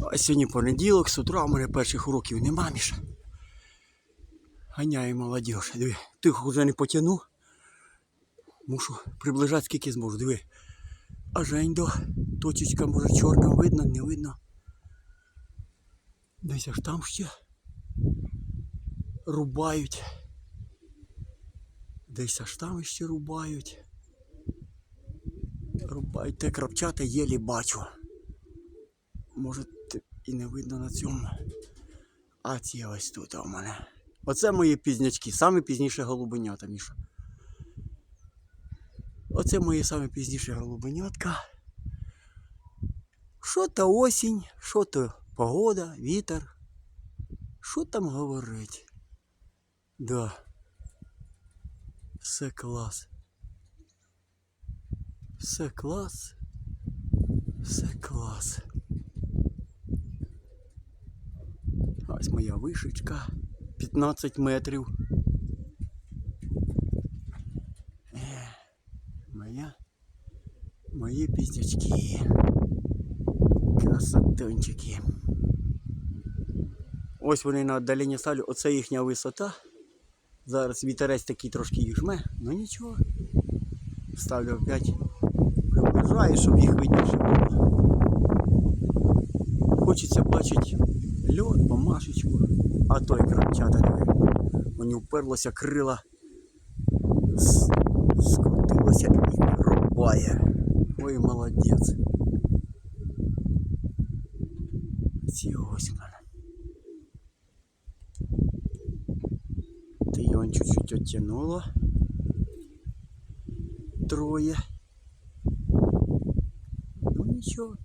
А сьогодні понеділок, з утра у мене перших уроків нема, Міша. Ганяє молодіж. Диви, тих вже не потягну. Мушу приближати скільки зможу. Диви. А Жень до точечка може чорна видно, не видно. Десь аж там ще рубають. Десь аж там ще рубають. Рубають те крапчате єлі бачу. Може і не видно на цьому. А ці ось тут у мене. Оце мої пізнячки, саме пізніше голубенята, Міша. Оце мої саме пізніші голубенятка. Що то осінь, що то погода, вітер. Що там говорить? Да. Все клас. Все клас. Все клас. Ось моя вишечка. 15 метрів. Е, Моя. Мої піздячки. Красотончики. Ось вони на віддаленні ставлю. Оце їхня висота. Зараз вітерець такий трошки їх жме, ну нічого. Ставлю опять. Приближаю, щоб їх видніше було. Хочеться бачити льот, помашечку, а той крапчата диви. Мені вперлося крила, с- скрутилося і рубає. Ой, молодець. Ці ось в мене. Ти його чуть-чуть оттянуло. Троє. Ну нічого.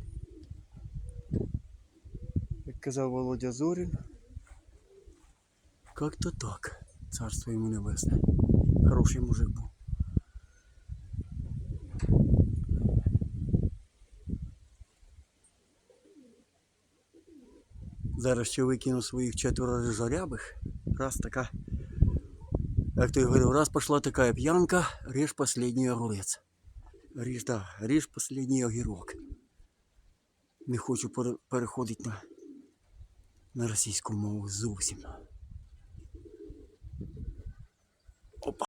Казав Володя Зорін. Как-то так. Царство йому небесне. Хороший мужик був. Зараз ще викину своїх четверо жарябих. Раз така. Як ти говорив, раз пошла така п'янка, ріж последній огурець. Ріж, да, ріж последній огірок. Не хочу пере- переходити на, на російську мову зовсім.